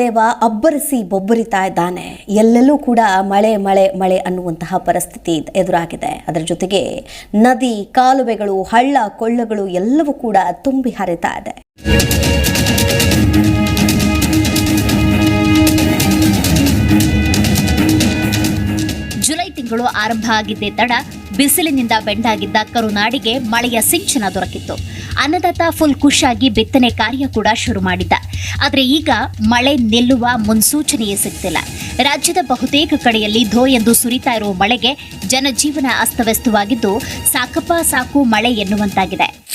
ವರುಣ ದೇವ ಅಬ್ಬರಿಸಿ ಬೊಬ್ಬರಿತಾ ಇದ್ದಾನೆ. ಎಲ್ಲೆಲ್ಲೂ ಕೂಡ ಮಳೆ ಮಳೆ ಮಳೆ ಅನ್ನುವಂತಹ ಪರಿಸ್ಥಿತಿ ಎದುರಾಗಿದೆ. ಅದರ ಜೊತೆಗೆ ನದಿ, ಕಾಲುವೆಗಳು, ಹಳ್ಳ, ಕೊಳ್ಳಗಳು ಎಲ್ಲವೂ ಕೂಡ ತುಂಬಿ ಹರಿತಾ ಇದೆ. ಜುಲೈ ತಿಂಗಳು ಆರಂಭ ಆಗಿದ್ದೇ ತಡ ಬಿಸಿಲಿನಿಂದ ಬೆಂಡಾಗಿದ್ದ ಕರುನಾಡಿಗೆ ಮಳೆಯ ಸಿಂಚನ ದೊರಕಿತ್ತು. ಅನ್ನದಾತ ಫುಲ್ ಖುಷಾಗಿ ಬಿತ್ತನೆ ಕಾರ್ಯ ಕೂಡ ಶುರು ಮಾಡಿದ್ದ. ಆದರೆ ಈಗ ಮಳೆ ನಿಲ್ಲುವ ಮುನ್ಸೂಚನೆಯೇ ಸಿಗ್ತಿಲ್ಲ. ರಾಜ್ಯದ ಬಹುತೇಕ ಕಡೆಯಲ್ಲಿ ಧೋ ಎಂದು ಸುರಿತಾ ಇರುವ ಮಳೆಗೆ ಜನಜೀವನ ಅಸ್ತವ್ಯಸ್ತವಾಗಿದ್ದು ಸಾಕಪ್ಪ ಸಾಕು ಮಳೆ ಎನ್ನುವಂತಾಗಿದೆ.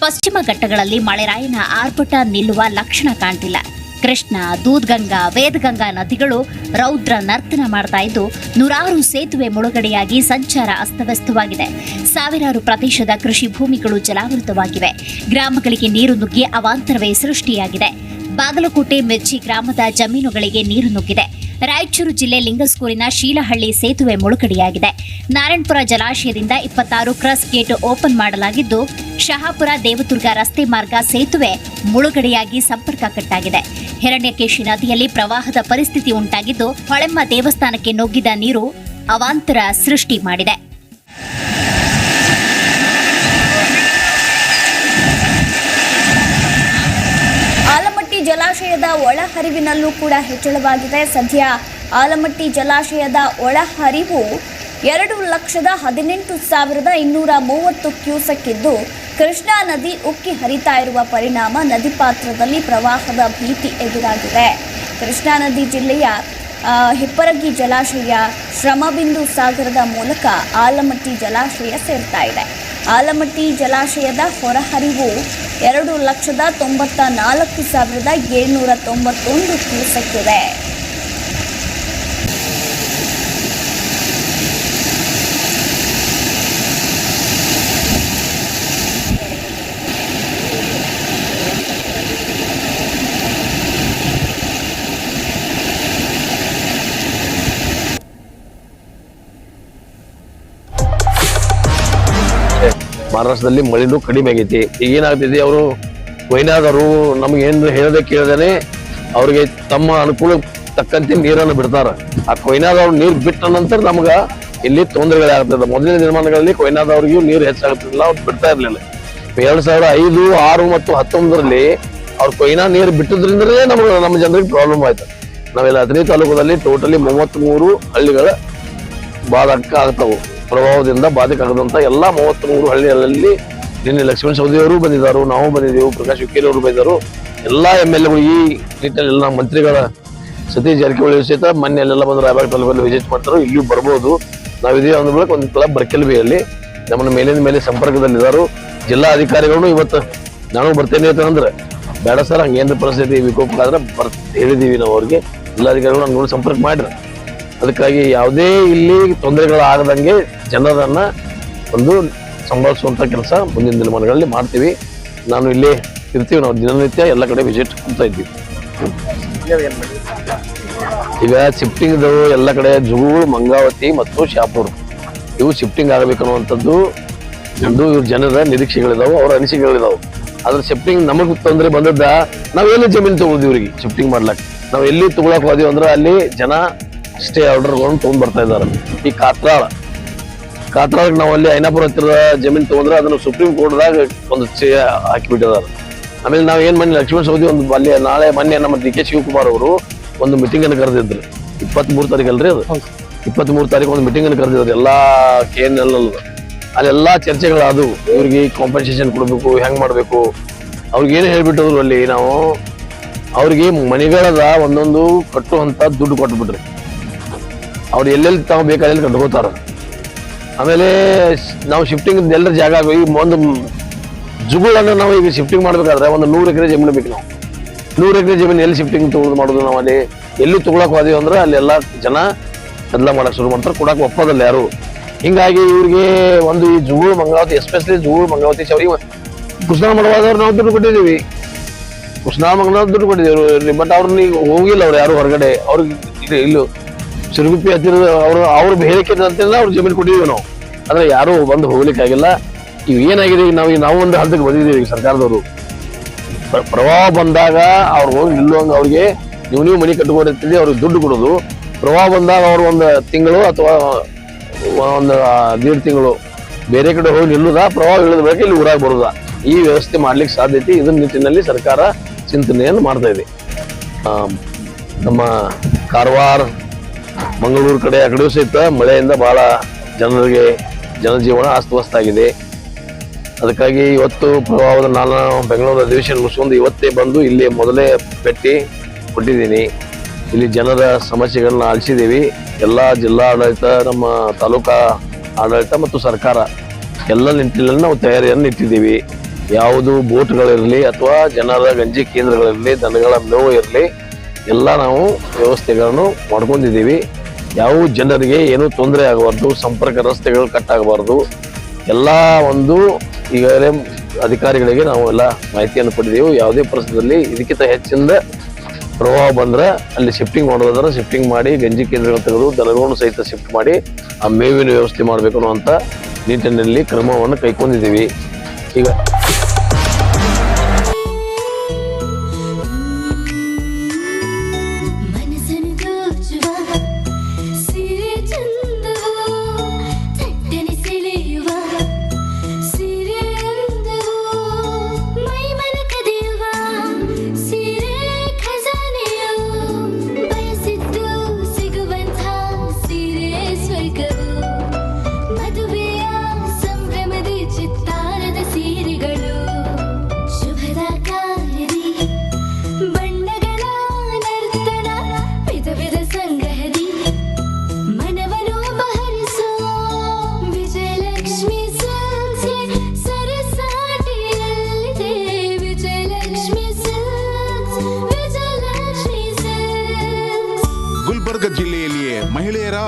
ಪಶ್ಚಿಮ ಘಟ್ಟಗಳಲ್ಲಿ ಮಳೆರಾಯನ ಆರ್ಭಟ ನಿಲ್ಲುವ ಲಕ್ಷಣ ಕಾಣ್ತಿಲ್ಲ. ಕೃಷ್ಣ, ದೂದ್ಗಂಗಾ, ವೇದಗಂಗಾ ನದಿಗಳು ರೌದ್ರ ನರ್ತನ ಮಾಡ್ತಾ ಇದ್ದು ನೂರಾರು ಸೇತುವೆ ಮುಳುಗಡೆಯಾಗಿ ಸಂಚಾರ ಅಸ್ತವ್ಯಸ್ತವಾಗಿದೆ. ಸಾವಿರಾರು ಪ್ರದೇಶದ ಕೃಷಿ ಭೂಮಿಗಳು ಜಲಾವೃತವಾಗಿವೆ. ಗ್ರಾಮಗಳಿಗೆ ನೀರು ನುಗ್ಗಿ ಅವಾಂತರವೇ ಸೃಷ್ಟಿಯಾಗಿದೆ. ಬಾಗಲಕೋಟೆ ಮಿರ್ಚಿ ಗ್ರಾಮದ ಜಮೀನುಗಳಿಗೆ ನೀರು ನುಗ್ಗಿದೆ. ರಾಯಚೂರು ಜಿಲ್ಲೆ ಲಿಂಗಸ್ಕೂರಿನ ಶೀಲಹಳ್ಳಿ ಸೇತುವೆ ಮುಳುಗಡೆಯಾಗಿದೆ. ನಾರಾಯಣಪುರ ಜಲಾಶಯದಿಂದ ಇಪ್ಪತ್ತಾರು ಕ್ರಸ್ ಗೇಟ್ ಓಪನ್ ಮಾಡಲಾಗಿದ್ದು, ಶಹಾಪುರ, ದೇವದುರ್ಗ ರಸ್ತೆ ಮಾರ್ಗ ಸೇತುವೆ ಮುಳುಗಡೆಯಾಗಿ ಸಂಪರ್ಕ ಕಟ್ಟಾಗಿದೆ. ಹಿರಣ್ಯಕೇಶಿ ನದಿಯಲ್ಲಿ ಪ್ರವಾಹದ ಪರಿಸ್ಥಿತಿ ಉಂಟಾಗಿದ್ದು ಹೊಳೆಮ್ಮ ದೇವಸ್ಥಾನಕ್ಕೆ ನುಗ್ಗಿದ ನೀರು ಅವಾಂತರ ಸೃಷ್ಟಿ ಮಾಡಿದೆ. ಆಲಮಟ್ಟಿ ಜಲಾಶಯದ ಒಳಹರಿವಿನಲ್ಲೂ ಕೂಡ ಹೆಚ್ಚಳವಾಗಿದೆ. ಸದ್ಯ ಆಲಮಟ್ಟಿ ಜಲಾಶಯದ ಒಳಹರಿವು ಎರಡು ಲಕ್ಷದ ಹದಿನೆಂಟು ಸಾವಿರದ ಇನ್ನೂರ ಮೂವತ್ತು ಕ್ಯೂಸೆಕ್ ಕೃಷ್ಣಾ ನದಿ ಉಕ್ಕಿ ಹರಿತಾ ಇರುವ ಪರಿಣಾಮ ನದಿ ಪಾತ್ರದಲ್ಲಿ ಪ್ರವಾಹದ ಭೀತಿ ಎದುರಾಗಿದೆ. ಕೃಷ್ಣಾ ನದಿ ಜಿಲ್ಲೆಯ ಹಿಪ್ಪರಗಿ ಜಲಾಶಯ ಶ್ರಮಬಿಂದು ಸಾಗರದ ಮೂಲಕ ಆಲಮಟ್ಟಿ ಜಲಾಶಯ ಸೇರ್ತಾ ಇದೆ. ಆಲಮಟ್ಟಿ ಜಲಾಶಯದ ಹೊರಹರಿವು ಎರಡು ಲಕ್ಷದ ತೊಂಬತ್ತ ನಾಲ್ಕು ಸಾವಿರದ ಏಳ್ನೂರ ತೊಂಬತ್ತೊಂದು ಕ್ಯೂಸೆಕ್ ಮಹಾರಾಷ್ಟ್ರದಲ್ಲಿ ಮಳೆನೂ ಕಡಿಮೆ ಆಗೈತಿ. ಈಗ ಏನಾಗ್ತಿದೆ ಅವರು ಕೊಯ್ನಾದವರು ನಮ್ಗೆ ಏನು ಹೇಳದೆ ಕೇಳದೇನೆ ಅವ್ರಿಗೆ ತಮ್ಮ ಅನುಕೂಲ ತಕ್ಕಂತೆ ನೀರನ್ನು ಬಿಡ್ತಾರೆ. ಆ ಕೊಯ್ನಾದವ್ರು ನೀರು ಬಿಟ್ಟ ನಂತರ ನಮ್ಗೆ ಇಲ್ಲಿ ತೊಂದರೆಗಳಾಗ್ತದೆ ಮೊದಲಿನ ದಿನಮಾನಗಳಲ್ಲಿ ಕೊಯ್ನಾದವ್ರಿಗೂ ನೀರು ಹೆಚ್ಚಾಗ್ತಿರ್ಲಿಲ್ಲ ಅವ್ರು ಬಿಡ್ತಾ ಇರಲಿಲ್ಲ. ಎರಡು ಸಾವಿರ ಐದು, ಆರು ಮತ್ತು ಹತ್ತೊಂಬತ್ತರಲ್ಲಿ ಅವ್ರು ಕೊಯ್ನಾ ನೀರು ಬಿಟ್ಟದ್ರಿಂದಲೇ ನಮ್ಗೆ, ನಮ್ಮ ಜನರಿಗೆ ಪ್ರಾಬ್ಲಮ್ ಆಯ್ತು. ನಾವೆಲ್ಲ ಹದಿನೈದು ತಾಲೂಕದಲ್ಲಿ ಟೋಟಲಿ ಮೂವತ್ತ್ ಮೂರು ಹಳ್ಳಿಗಳ ಬಾಧಕ ಆಗ್ತಾವು. ಪ್ರಭಾವದಿಂದ ಬಾಧಕಾಗದಂತ ಎಲ್ಲ ಎಲ್ಲಾ ಮೂವತ್ತ್ ಮೂರು ಹಳ್ಳಿಗಳಲ್ಲಿ ನಿನ್ನೆ ಲಕ್ಷ್ಮಣ ಸವದಿ ಅವರು ಬಂದಿದ್ದಾರೆ, ನಾವು ಬಂದಿದ್ದೆವು, ಪ್ರಕಾಶ್ ಅವರು ಬಂದಿದ್ದಾರೆ. ಎಲ್ಲಾ ಎಂ ಎಲ್ ಎಗಳು ಈ ನಿಟ್ಟಿನಲ್ಲಿ ಎಲ್ಲ ಮಂತ್ರಿಗಳ ಸತೀಶ್ ಜಾರಕಿಹೊಳಿ ಸಹಿತ ಮೊನ್ನೆ ಅಲ್ಲೆಲ್ಲ ಬಂದು ರಾಯಬಾಗ್ ತಾಲೂಕಲ್ಲಿ ವಿಸಿಟ್ ಮಾಡ್ತಾರೆ, ಇಲ್ಲಿಯೂ ಬರ್ಬೋದು. ನಾವಿದೀವಿ ಅಂದ ಬಳಿಕ ಒಂದು ಕ್ಲಬ್ ಬರ್ಕೆಲ್ಬಿಯಲ್ಲಿ ನಮ್ಮನ್ನ ಮೇಲಿನ ಮೇಲೆ ಸಂಪರ್ಕದಲ್ಲಿದ್ದಾರೆ. ಜಿಲ್ಲಾ ಅಧಿಕಾರಿಗಳು ಇವತ್ತು ನಾನು ಬರ್ತೇನೆ ಅಂತಂದ್ರೆ ಬೇಡ ಸರ್ ಹಂಗೇನು ಪರಿಸ್ಥಿತಿ ವಿಕೋಪ ಆದ್ರೆ ಬರ್ ಹೇಳಿದೀವಿ ನಾವು ಅವ್ರಿಗೆ. ಜಿಲ್ಲಾಧಿಕಾರಿಗಳು ನೋಡಿ ಸಂಪರ್ಕ ಮಾಡ್ರಿ. ಅದಕ್ಕಾಗಿ ಯಾವುದೇ ಇಲ್ಲಿ ತೊಂದರೆಗಳಾಗದಂಗೆ ಜನರನ್ನ ಒಂದು ಸಂಭಾಳಿಸುವಂತ ಕೆಲಸ ಮುಂದಿನ ದಿನಮಾನಗಳಲ್ಲಿ ಮಾಡ್ತೀವಿ. ನಾನು ಇಲ್ಲಿ ಇರ್ತೀವಿ, ನಾವು ದಿನನಿತ್ಯ ಎಲ್ಲ ಕಡೆ ವಿಸಿಟ್ ಹೋಗ್ತಾ ಇದ್ವಿ ಈಗ ಶಿಫ್ಟಿಂಗ್ ಎಲ್ಲ ಕಡೆ ಜೂಳು, ಮಂಗಾವತಿ ಮತ್ತು ಶಾಪುರ್. ಇವು ಶಿಫ್ಟಿಂಗ್ ಆಗಬೇಕನ್ನುವಂಥದ್ದು ಒಂದು ಇವ್ರ ಜನರ ನಿರೀಕ್ಷೆಗಳಿದಾವೆ, ಅವ್ರ ಅನಿಸಿಕೆಗಳಿದಾವೆ. ಆದ್ರೆ ಶಿಫ್ಟಿಂಗ್ ನಮಗೆ ತೊಂದರೆ ಬಂದದ್ದ ಎಲ್ಲಿ ಜಮೀನು ತಗೊಳ್ತೀವಿ ಇವ್ರಿಗೆ ಶಿಫ್ಟಿಂಗ್ ಮಾಡ್ಲಕ್? ನಾವು ಎಲ್ಲಿ ತಗೊಳಕ್ ಹೋದಿವಿ ಅಂದ್ರೆ ಅಲ್ಲಿ ಜನ ಸ್ಟೇ ಆರ್ಡರ್ಗಳನ್ನು ತಗೊಂಡ್ ಬರ್ತಾ ಇದಾರೆ ಈ ಕಾತ್ರಾಳ ಕಾತ್ರಾಳಕ್ಕೆ ನಾವು ಅಲ್ಲಿ ಐನಾಪುರ ಹತ್ತಿರದ ಜಮೀನು ತೊಗೊಂಡ್ರೆ ಅದನ್ನು ಸುಪ್ರೀಂ ಕೋರ್ಟ್ದಾಗ ಒಂದು ಚೇ ಹಾಕಿಬಿಟ್ಟಿದ್ದಾರೆ. ಆಮೇಲೆ ನಾವು ಏನು ಮನೆ ಲಕ್ಷ್ಮಣ ಸೌದಿ ಒಂದು ಅಲ್ಲಿ ನಾಳೆ ಮೊನ್ನೆ ನಮ್ಮ ಡಿ ಕೆ ಶಿವಕುಮಾರ್ ಅವರು ಒಂದು ಮೀಟಿಂಗ್ ಅನ್ನು ಕರೆದಿದ್ರು. ಇಪ್ಪತ್ಮೂರು ತಾರೀಕು ಅಲ್ರಿ ಅದು? ಇಪ್ಪತ್ಮೂರು ತಾರೀಕು ಒಂದು ಮೀಟಿಂಗ್ ಅನ್ನು ಕರೆದಿದ್ರು ಎಲ್ಲಾ ಕೆ ಎನ್ ಎಲ್ ಅಲ್ಲೆಲ್ಲ ಚರ್ಚೆಗಳಾದವು ಇವ್ರಿಗೆ ಕಾಂಪನ್ಸೇಷನ್ ಕೊಡಬೇಕು ಹೆಂಗೆ ಮಾಡಬೇಕು? ಅವ್ರಿಗೆ ಏನು ಹೇಳ್ಬಿಟ್ಟದ್ರು ಅಲ್ಲಿ ನಾವು ಅವ್ರಿಗೆ ಮನೆಗಳದ ಒಂದೊಂದು ಕಟ್ಟುವಂಥ ದುಡ್ಡು ಕೊಟ್ಬಿಟ್ರಿ. ಅವ್ರು ಎಲ್ಲೆಲ್ಲಿ ತಾವು ಬೇಕಾದಲ್ಲಿ ಕಟ್ಕೋತಾರ ಆಮೇಲೆ ನಾವು ಶಿಫ್ಟಿಂಗ್ ಎಲ್ಲರ ಜಾಗ ಆಗಿ ಒಂದು ಜುಗುಳನ್ನು ನಾವು ಈಗ ಶಿಫ್ಟಿಂಗ್ ಮಾಡಬೇಕಾದ್ರೆ ಒಂದು ನೂರು ಎಕರೆ ಜಮೀನು ಬೇಕು ನಾವು. ನೂರು ಎಕರೆ ಜಮೀನು ಎಲ್ಲಿ ಶಿಫ್ಟಿಂಗ್ ತಗೊಳ್ಳೋದು ಮಾಡೋದು ನಾವು ಅಲ್ಲಿ ಎಲ್ಲಿ ತೊಗೊಳಕ್ಕೆ ಹೋದೀವಿ ಅಂದ್ರೆ ಅಲ್ಲೆಲ್ಲ ಜನ ಬದಲ ಮಾಡೋಕೆ ಶುರು ಮಾಡ್ತಾರೆ. ಕೊಡಕ್ಕೆ ಒಪ್ಪೋದಲ್ಲ ಯಾರು. ಹಿಂಗಾಗಿ ಇವ್ರಿಗೆ ಒಂದು ಈ ಜುಗುಳು ಮಂಗಳಾವತಿ ಎಸ್ಪೆಷಲಿ ಜುಗುಳು ಮಂಗಾವತಿ ಅವ್ರಿಗೆ ಕೃಷ್ಣ ಮಾಡುವಾದವ್ರು ನಾವು ದುಡ್ಡು ಕೊಟ್ಟಿದ್ದೀವಿ. ಕೃಷ್ಣ ಮಂಗನ ದುಡ್ಡು ಕೊಟ್ಟಿದ್ದೀವಿ. ಬಟ್ ಅವ್ರನ್ನ ಈಗ ಹೋಗಿಲ್ಲ ಅವ್ರು ಯಾರು ಹೊರಗಡೆ. ಅವ್ರಿಗೆ ಇಲ್ಲೂ ಸಿರುಗುಪ್ಪಿ ಹತ್ತಿರ ಅವರು ಅವ್ರ ಹೇಳಿಕೆ ಅಂತೇಳಿ ಅವ್ರ ಜಮೀನು ಕೊಟ್ಟಿದ್ದೀವಿ ನಾವು. ಅಂದ್ರೆ ಯಾರು ಬಂದು ಹೋಗ್ಲಿಕ್ಕಾಗಿಲ್ಲ. ಈಗ ಏನಾಗಿದೆ? ಈಗ ನಾವು ನಾವು ಒಂದು ಹಂತಕ್ಕೆ ಬಂದಿದ್ದೀವಿ ಈಗ ಸರ್ಕಾರದವರು. ಪ್ರವಾಹ ಬಂದಾಗ ಅವ್ರು ಹೋಗಿ ನಿಲ್ಲುವಂಗ ಅವ್ರಿಗೆ ನೀವು ನೀವು ಮನೆ ಕಟ್ಕೊಂಡಿರ್ತೀರಿ ಅವ್ರಿಗೆ ದುಡ್ಡು ಕೊಡೋದು. ಪ್ರವಾಹ ಬಂದಾಗ ಅವ್ರು ಒಂದು ತಿಂಗಳು ಅಥವಾ ಒಂದು ದೀಡ್ ತಿಂಗಳು ಬೇರೆ ಕಡೆ ಹೋಗಿ ನಿಲ್ಲುದ? ಪ್ರವಾಹ ಇಳಿದ ಬಳಿಕ ಇಲ್ಲಿ ಊರಾಗ ಬರುದ? ಈ ವ್ಯವಸ್ಥೆ ಮಾಡ್ಲಿಕ್ಕೆ ಸಾಧ್ಯತೆ ಇದನ್ನ ನಿಟ್ಟಿನಲ್ಲಿ ಸರ್ಕಾರ ಚಿಂತನೆಯನ್ನು ಮಾಡ್ತಾ ಇದೆ. ನಮ್ಮ ಕಾರವಾರ ಮಂಗಳೂರು ಕಡೆ ಆ ಕಡೆಯೂ ಸಹಿತ ಮಳೆಯಿಂದ ಬಹಳ ಜನರಿಗೆ ಜನಜೀವನ ಅಸ್ತವ್ಯಸ್ತಾಗಿದೆ ಅದಕ್ಕಾಗಿ ಇವತ್ತು ಪ್ರವಾಹದ ನಾನು ಬೆಂಗಳೂರು ಅಧಿವೇಶನ ಮುಗಿಸ್ಕೊಂಡು ಇವತ್ತೇ ಬಂದು ಇಲ್ಲಿ ಮೊದಲೇ ಪೆಟ್ಟಿ ಕೊಟ್ಟಿದ್ದೀನಿ. ಇಲ್ಲಿ ಜನರ ಸಮಸ್ಯೆಗಳನ್ನ ಆಲಿಸಿದ್ದೀವಿ ಎಲ್ಲ ಜಿಲ್ಲಾ ಆಡಳಿತ, ನಮ್ಮ ತಾಲೂಕಾ ಆಡಳಿತ ಮತ್ತು ಸರ್ಕಾರ ಎಲ್ಲ ನಿಟ್ಟಿನಲ್ಲಿ ನಾವು ತಯಾರಿಯನ್ನು ಇಟ್ಟಿದ್ದೀವಿ. ಯಾವುದು ಬೋಟ್ಗಳಿರಲಿ ಅಥವಾ ಜನರ ಗಂಜಿ ಕೇಂದ್ರಗಳಿರಲಿ, ದನಗಳ ಮೇವು ಇರಲಿ, ಎಲ್ಲ ನಾವು ವ್ಯವಸ್ಥೆಗಳನ್ನು ಮಾಡ್ಕೊಂಡಿದ್ದೀವಿ. ಯಾವ ಜನರಿಗೆ ಏನೂ ತೊಂದರೆ ಆಗಬಾರ್ದು, ಸಂಪರ್ಕ ರಸ್ತೆಗಳು ಕಟ್ ಆಗಬಾರ್ದು. ಎಲ್ಲ ಒಂದು ಈಗಾಗಲೇ ಅಧಿಕಾರಿಗಳಿಗೆ ನಾವು ಎಲ್ಲ ಮಾಹಿತಿಯನ್ನು ಪಡೆದೆವು. ಯಾವುದೇ ಪರಿಸ್ಥಿತಿಯಲ್ಲಿ ಇದಕ್ಕಿಂತ ಹೆಚ್ಚಿಂದ ಪ್ರವಾಹ ಬಂದ್ರೆ ಅಲ್ಲಿ ಶಿಫ್ಟಿಂಗ್ ಮಾಡೋದಾದ್ರೆ ಶಿಫ್ಟಿಂಗ್ ಮಾಡಿ, ಗಂಜಿ ಕೇಂದ್ರಗಳು ತೆಗೆದು, ದನಗಳನ್ನು ಸಹಿತ ಶಿಫ್ಟ್ ಮಾಡಿ, ಆ ಮೇವಿನ ವ್ಯವಸ್ಥೆ ಮಾಡಬೇಕು ಅನ್ನುವಂಥ ನಿಟ್ಟಿನಲ್ಲಿ ಕ್ರಮವನ್ನು ಕೈಗೊಂಡಿದ್ದೀವಿ. ಈಗ